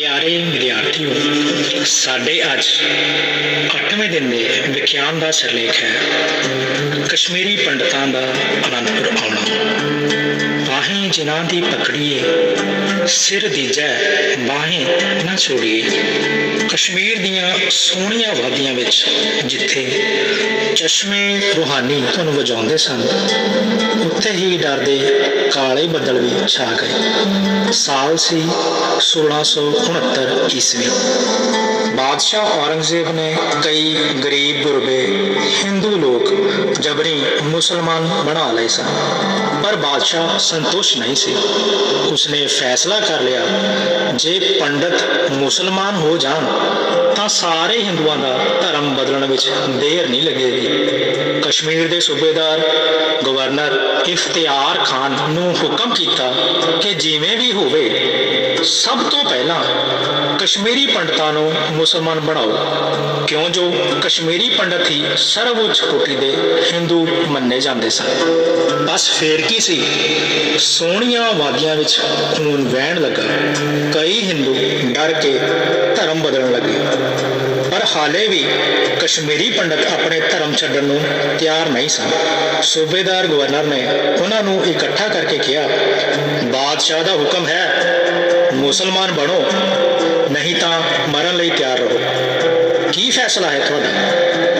ਪਿਆਰੇ ਵਿਦਿਆਰਥੀਓ, ਸਾਡੇ ਅੱਜ 8ਵੇਂ ਦਿਨ ਦੇ ਵਿਖਿਆਨ ਦਾ ਸਿਰਲੇਖ ਹੈ। ਕਸ਼ਮੀਰੀ ਪੰਡਤਾਂ ਦਾ ਅਨੰਦਪੁਰ ਆਉਣਾ। ਬਾਹੀਂ ਜਿਨ੍ਹਾਂ ਦੀ ਪਕੜੀਏ, ਸਿਰ ਦੀਜੈ ਬਾਹੀਂ ਨਾ ਛੋੜੀਏ। ਕਸ਼ਮੀਰ ਦੀਆਂ ਸੋਹਣੀਆਂ ਵਾਦੀਆਂ ਵਿੱਚ ਜਿੱਥੇ ਚਸ਼ਮੇ ਰੂਹਾਨੀ ਤੁਹਾਨੂੰ ਵਜਾਉਂਦੇ ਸਨ। ਉੱਥੇ ਹੀ ਡਰਦੇ ਕਾਲੇ ਬੱਦਲ ਵੀ ਛਾ ਗਏ। ਸਾਲ ਸੀ 1669 ਈਸਵੀ। ਬਾਦਸ਼ਾਹ ਔਰੰਗਜ਼ੇਬ ਨੇ ਕਈ ਗਰੀਬ, ਗੁਰਬੇ, ਹਿੰਦੂ ਲੋਕ ਜਬਰੀ ਮੁਸਲਮਾਨ ਬਣਾ ਲਏ ਸਨ। ਪਰ ਬਾਦਸ਼ਾਹ ਸੰਤੁਸ਼ਟ ਨਹੀਂ ਸੀ। ਉਸਨੇ ਫੈਸਲਾ ਕਰ ਲਿਆ, ਜੇ ਪੰਡਤ ਮੁਸਲਮਾਨ ਹੋ ਜਾਣ, ਤਾਂ ਸਾਰੇ ਹਿੰਦੂਆਂ ਦਾ ਧਰਮ ਬਦਲਣ ਵਿੱਚ ਦੇਰ ਨਹੀਂ ਲੱਗੇਗੀ। ਕਸ਼ਮੀਰ ਦੇ ਸੂਬੇਦਾਰ ਗਵਰਨਰ ਇਫਤਿਆਰ ਖਾਨ ਨੂੰ ਹੁਕਮ ਕੀਤਾ ਕਿ ਜਿਵੇਂ ਵੀ ਹੋਵੇ, ਸਭ ਤੋਂ ਪਹਿਲਾਂ ਕਸ਼ਮੀਰੀ ਪੰਡਤਾਂ ਨੂੰ ਮੁਸਲਮਾਨ ਬਣਾਓ। ਕਿਉਂ ਜੋ ਕਸ਼ਮੀਰੀ ਪੰਡਤ ਹੀ ਸਰਵਉੱਚ ਕੋਟੀ ਦੇ ਹਿੰਦੂ ਮੰਨੇ ਜਾਂਦੇ ਸਨ। ਬਸ ਫੇਰ ਕੀ ਸੀ? ਸੋਹਣੀਆਂ ਵਾਦੀਆਂ ਵਿੱਚ ਖੂਨ ਵਹਿਣ ਲੱਗਾ। ਕਈ ਹਿੰਦੂ ਡਰ ਕੇ ਧਰਮ ਬਦਲਣ ਲੱਗੇ। ਪਰ ਹਾਲੇ ਵੀ ਕਸ਼ਮੀਰੀ ਪੰਡਤ ਆਪਣੇ ਧਰਮ ਛੱਡਣ ਨੂੰ ਤਿਆਰ ਨਹੀਂ ਸਨ। ਸੂਬੇਦਾਰ ਗਵਰਨਰ ਨੇ ਉਹਨਾਂ ਨੂੰ ਇਕੱਠਾ ਕਰਕੇ ਕਿਹਾ, ਬਾਦਸ਼ਾਹ ਦਾ ਹੁਕਮ ਹੈ, ਮੁਸਲਮਾਨ ਬਣੋ, ਨਹੀਂ ਤਾਂ ਮਰਨ ਲਈ ਤਿਆਰ ਰਹੋ। ਕੀ ਫੈਸਲਾ ਹੈ ਤੁਹਾਡਾ?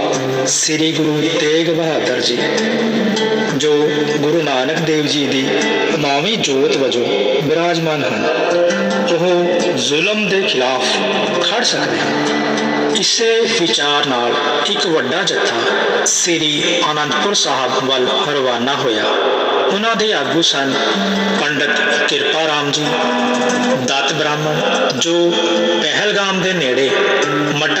ਸ੍ਰੀ ਗੁਰੂ ਤੇਗ ਬਹਾਦਰ ਜੀ, ਜੋ ਗੁਰੂ ਨਾਨਕ ਦੇਵ ਜੀ ਦੀ ਨੌਵੀਂ ਜੋਤ ਵਜੋਂ ਬਿਰਾਜਮਾਨ ਹਨ, ਉਹ ਜ਼ੁਲਮ ਦੇ ਖਿਲਾਫ ਖੜ ਸਕਦੇ ਹਨ। ਇਸੇ ਵਿਚਾਰ ਨਾਲ ਇੱਕ ਵੱਡਾ ਜੱਥਾ ਸ੍ਰੀ ਆਨੰਦਪੁਰ ਸਾਹਿਬ ਵੱਲ ਰਵਾਨਾ ਹੋਇਆ। ਉਹਨਾਂ ਦੇ ਆਗੂ ਸਨ ਪੰਡਤ ਕਿਰਪਾ ਰਾਮ ਜੀ, ਦਤ ਬ੍ਰਾਹਮਣ ਜੋ ਪਹਿਲਗਾਮ ਦੇ ਨੇੜੇ ਮਟਨ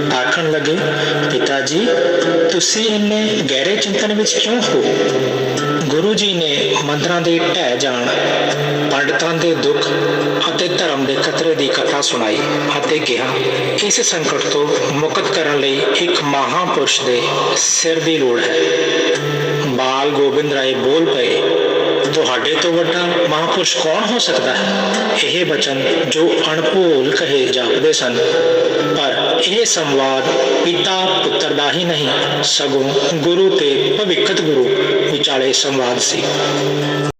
ਆਖਣ ਲੱਗੇ, ਪਿਤਾ ਜੀ, ਤੁਸੀਂ ਇੰਨੇ ਗਹਿਰੇ ਚਿੰਤਨ ਵਿੱਚ ਕਿਉਂ ਹੋ? ਗੁਰੂ ਜੀ ਨੇ ਮੰਦਰਾਂ ਦੇ ਢਹਿ ਜਾਣ, ਪੰਡਤਾਂ ਦੇ ਦੁੱਖ ਅਤੇ ਧਰਮ ਦੇ ਖਤਰੇ ਦੀ ਕਥਾ ਸੁਣਾਈ ਅਤੇ ਕਿਹਾ, ਇਸ ਸੰਕਟ ਤੋਂ ਮੁਕਤ ਕਰਨ ਲਈ ਇੱਕ ਮਹਾਪੁਰਸ਼ ਦੇ ਸਿਰ ਦੀ ਲੋੜ ਹੈ। ਬਾਲ ਗੋਬਿੰਦ ਰਾਏ ਬੋਲ ਪਏ, ਤੁਹਾਡੇ ਤੋਂ ਵੱਡਾ ਮਹਾਪੁਰਸ਼ ਕੌਣ ਹੋ ਸਕਦਾ ਹੈ? ਇਹ ਬਚਨ ਜੋ ਅਣਭੋਲ ਕਹੇ ਜਾਪਦੇ ਸਨ। ਪਰ ਇਹ ਸੰਵਾਦ ਪਿਤਾ ਪੁੱਤਰ ਦਾ ਹੀ ਨਹੀਂ, ਸਗੋਂ ਗੁਰੂ ਤੇ ਭਵਿੱਖਤ ਗੁਰੂ ਵਿਚਾਲੇ ਸੰਵਾਦ ਸੀ।